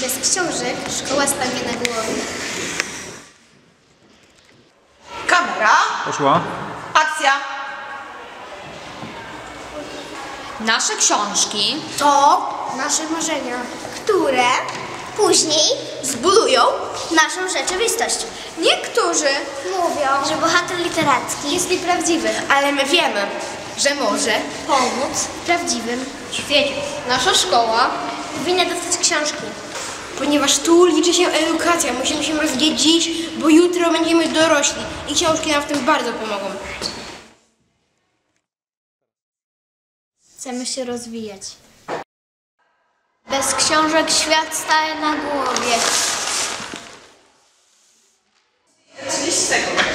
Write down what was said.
Bez książek szkoła stanie na głowie. Kamera, Poszła. akcja. Nasze książki To nasze marzenia, które później zbudują naszą rzeczywistość. Niektórzy mówią, że bohater literacki jest nieprawdziwy, Ale my wiemy, że może. pomóc w prawdziwym świecie. Nasza szkoła powinna dostać książki ponieważ tu liczy się edukacja. Musimy się rozwijać dziś, bo jutro będziemy dorośli i książki nam w tym bardzo pomogą. Chcemy się rozwijać. Bez książek świat staje na głowie. 30 sekund.